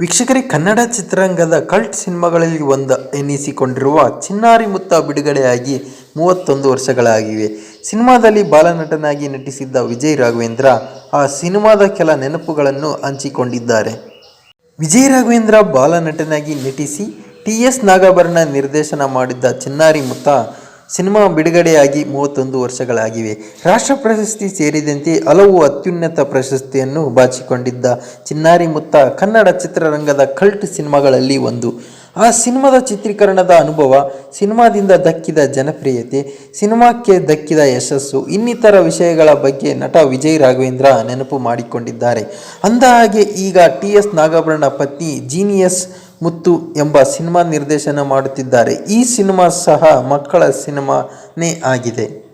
ವೀಕ್ಷಕರೇ, ಕನ್ನಡ ಚಿತ್ರರಂಗದ ಕಲ್ಟ್ ಸಿನಿಮಾಗಳಲ್ಲಿ ಒಂದು ಎನಿಸಿಕೊಂಡಿರುವ ಚಿನ್ನಾರಿ ಮುತ್ತ ಬಿಡುಗಡೆಯಾಗಿ ಮೂವತ್ತೊಂದು ವರ್ಷಗಳಾಗಿವೆ. ಸಿನಿಮಾದಲ್ಲಿ ಬಾಲನಟನಾಗಿ ನಟಿಸಿದ್ದ ವಿಜಯ್ ರಾಘವೇಂದ್ರ ಆ ಸಿನಿಮಾದ ಕೆಲ ನೆನಪುಗಳನ್ನು ಹಂಚಿಕೊಂಡಿದ್ದಾರೆ. ವಿಜಯ್ ರಾಘವೇಂದ್ರ ಬಾಲನಟನಾಗಿ ನಟಿಸಿ ಟಿ ಎಸ್ ನಾಗಾಭರಣ ನಿರ್ದೇಶನ ಮಾಡಿದ್ದ ಚಿನ್ನಾರಿ ಮುತ್ತ ಸಿನಿಮಾ ಬಿಡುಗಡೆಯಾಗಿ ಮೂವತ್ತೊಂದು ವರ್ಷಗಳಾಗಿವೆ. ರಾಷ್ಟ್ರ ಪ್ರಶಸ್ತಿ ಸೇರಿದಂತೆ ಹಲವು ಅತ್ಯುನ್ನತ ಪ್ರಶಸ್ತಿಯನ್ನು ಬಾಚಿಕೊಂಡಿದ್ದ ಚಿನ್ನಾರಿ ಮುತ್ತ ಕನ್ನಡ ಚಿತ್ರರಂಗದ ಕಲ್ಟ್ ಸಿನಿಮಾಗಳಲ್ಲಿ ಒಂದು. ಆ ಸಿನಿಮಾದ ಚಿತ್ರೀಕರಣದ ಅನುಭವ, ಸಿನಿಮಾದಿಂದ ದಕ್ಕಿದ ಜನಪ್ರಿಯತೆ, ಸಿನಿಮಾಕ್ಕೆ ದಕ್ಕಿದ ಯಶಸ್ಸು, ಇನ್ನಿತರ ವಿಷಯಗಳ ಬಗ್ಗೆ ನಟ ವಿಜಯ್ ರಾಘವೇಂದ್ರ ನೆನಪು ಮಾಡಿಕೊಂಡಿದ್ದಾರೆ. ಅಂದ ಹಾಗೆ ಈಗ ಟಿ ಎಸ್ ನಾಗಾಭರಣ ಪತ್ನಿ ಜೀನಿಯಸ್ ಮುತ್ತು ಎಂಬ ಸಿನಿಮಾ ನಿರ್ದೇಶನ ಮಾಡುತ್ತಿದ್ದಾರೆ. ಈ ಸಿನಿಮಾ ಸಹ ಮಕ್ಕಳ ಸಿನಿಮಾನೇ ಆಗಿದೆ.